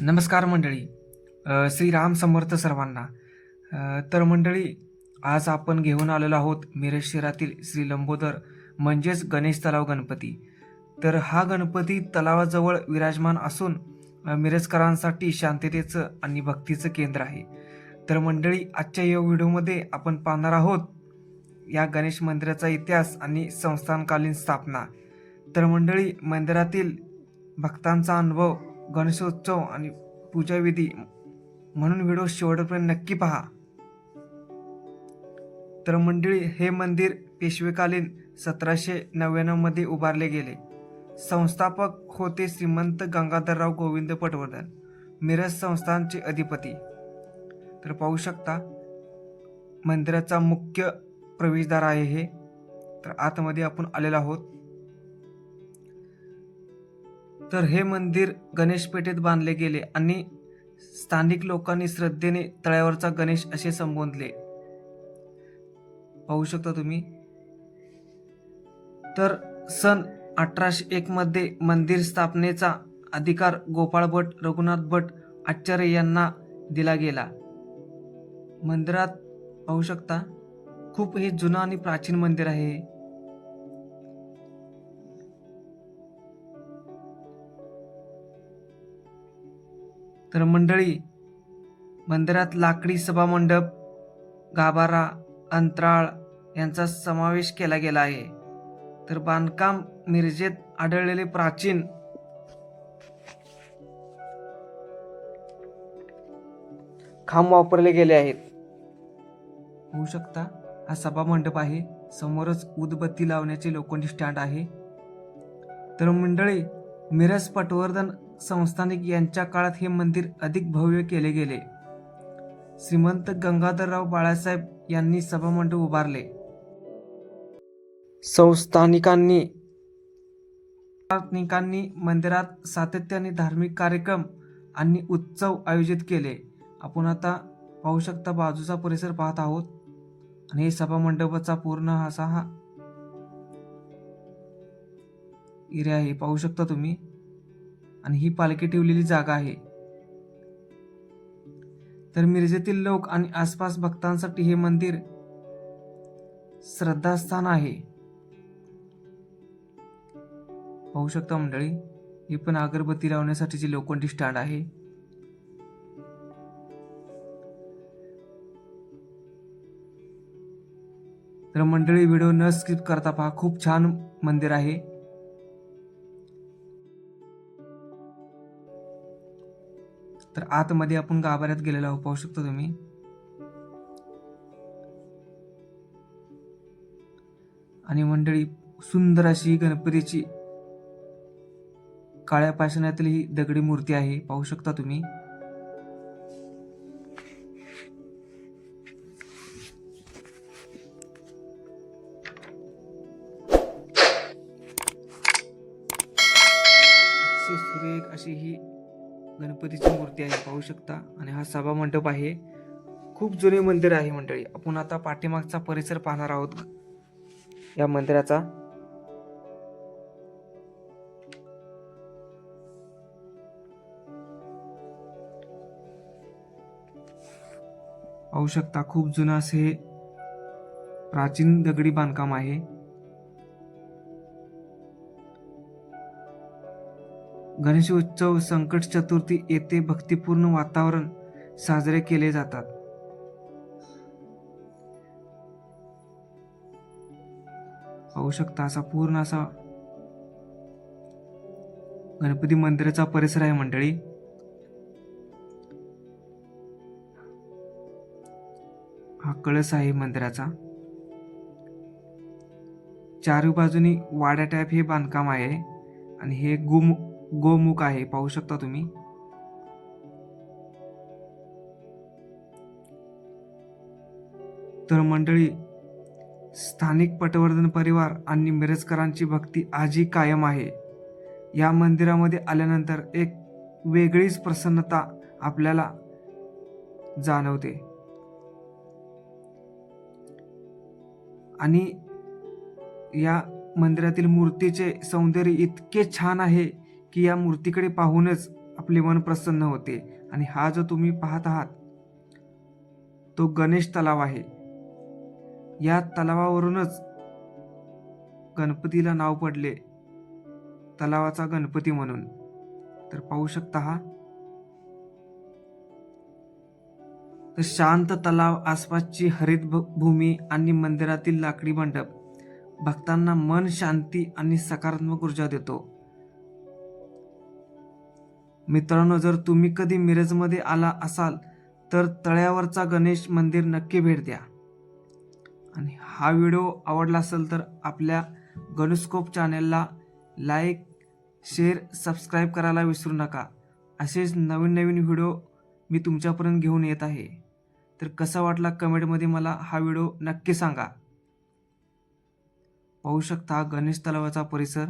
नमस्कार मंडळी. श्रीराम समर्थ सर्वांना. तर मंडळी आज आपण घेऊन आलेलो आहोत मिरज शहरातील श्री लंबोदर म्हणजेच गणेश तलाव गणपती. तर हा गणपती तलावाजवळ विराजमान असून मिरजकरांसाठी शांततेचं आणि भक्तीचं केंद्र आहे. तर मंडळी आजच्या या व्हिडिओमध्ये आपण पाहणार आहोत या गणेश मंदिराचा इतिहास आणि संस्थानकालीन स्थापना. तर मंडळी मंदिरातील भक्तांचा अनुभव गणेशोत्सव आणि पूजाविधी म्हणून व्हिडिओ शेवटपर्यंत नक्की पहा. तर मंडळी हे मंदिर पेशवेकालीन सतराशे नव्याण्णवमध्ये उभारले गेले. संस्थापक होते श्रीमंत गंगाधरराव गोविंद पटवर्धन मिरज संस्थानचे अधिपती. तर पाहू शकता मंदिराचा मुख्य प्रवेशद्वार आहे हे. तर आतमध्ये आपण आलेलो आहोत. तर हे मंदिर गणेशपेठेत बांधले गेले आणि स्थानिक लोकांनी श्रद्धेने तळ्यावरचा गणेश असे संबोधले. पाहू शकता तुम्ही? तर सन अठराशे एक मध्ये मंदिर स्थापनेचा अधिकार गोपाळ भट रघुनाथ भट आचार्य यांना दिला गेला. मंदिरात पाहू शकता खूप हे जुनं आणि प्राचीन मंदिर आहे तर मंडळी मंदिरात लाकडी सभामंडप गाभारा अंतराळ यांचा समावेश केला गेला आहे. तर बांधकाम मिरजेत आढळलेले प्राचीन खांब वापरले गेले आहेत. होऊ शकता हा सभा मंडप आहे. समोरच उदबत्ती लावण्याचे लोखंडी स्टँड आहे. तर मंडळी मिरज पटवर्धन संस्थानिक यांच्या काळात हे मंदिर अधिक भव्य केले गेले. श्रीमंत गंगाधरराव बाळासाहेब यांनी सभामंडप उभारले. संस्थानिकांनी संस्थानिकांनी मंदिरात सातत्याने धार्मिक कार्यक्रम आणि उत्सव आयोजित केले. आपण आता पाहू शकता बाजूचा परिसर पाहत आहोत. आणि हे सभा मंडपाचा पूर्ण असा हा एरिया आहे. पाहू शकता तुम्ही. आणि ही पालखी ठेवलेली जागा आहे. तर मिरजेतील लोक आणि आसपास भक्तांसाठी हे मंदिर श्रद्धास्थान आहे. पाहू शकता मंडळी ही पण अगरबत्ती लावण्यासाठीची लोखंडी स्टँड आहे. तर मंडळी व्हिडिओ न स्किप करता पहा खूप छान मंदिर आहे. तर आतमध्ये आपण गाभाऱ्यात गेलेला आहोत. पाहू शकता तुम्ही. आणि मंडळी सुंदर अशी गणपतीची काळ्या पाषाणातील ही दगडी मूर्ती आहे. पाहू शकता तुम्ही. सुरेख अशी ही गणपतीची मूर्ती आहे पाहू शकता. आणि हा सभा मंडप आहे. खूप जुने मंदिर आहे मंडळी. आपण आता पाठीमागचा परिसर पाहणार आहोत. या मंदिराचा. पाहू शकता खूप जुनं असे हे प्राचीन दगडी बांधकाम आहे. गणेश उत्सव संकट चतुर्थी येथे भक्तिपूर्ण वातावरण साजरे केले जातात. पाहू शकता असा पूर्ण असा गणपती मंदिराचा परिसर आहे मंडळी. हा कळस आहे मंदिराचा. चारी बाजूनी वाड्या टाईप हे बांधकाम आहे आणि हे गुम गोमुख आहे पाहू शकता तुम्ही. तर मंडळी स्थानिक पटवर्धन परिवार आणि मिरजकरांची भक्ती आजही कायम आहे. या मंदिरामध्ये आल्यानंतर एक वेगळीच प्रसन्नता आपल्याला जाणवते. आणि या मंदिरातील मूर्तीचे सौंदर्य इतके छान आहे की या मूर्तीकडे पाहूनच आपले मन प्रसन्न होते आणि हा जो तुम्ही पाहत आहात तो गणेश तलाव आहे. या तलावावरूनच गणपतीला नाव पडले तलावाचा गणपती म्हणून. तर पाहू शकता हा. तर शांत तलाव आसपासची हरित भूमी आणि मंदिरातील लाकडी मंडप. भक्तांना मन शांती आणि सकारात्मक ऊर्जा देतो. मित्रांनो जर तुम्ही कधी मिरजमध्ये आला असाल तर तळ्यावरचा गणेश मंदिर नक्की भेट द्या. आणि हा व्हिडिओ आवडला असेल तर आपल्या गणुस्कोप चॅनेलला लाईक शेअर सबस्क्राईब करायला विसरू नका. असेच नवीन नवीन व्हिडिओ मी तुमच्यापर्यंत घेऊन येत आहे. तर कसा वाटला कमेंटमध्ये मला हा व्हिडिओ नक्की सांगा. पाहू शकता गणेश तलावाचा परिसर.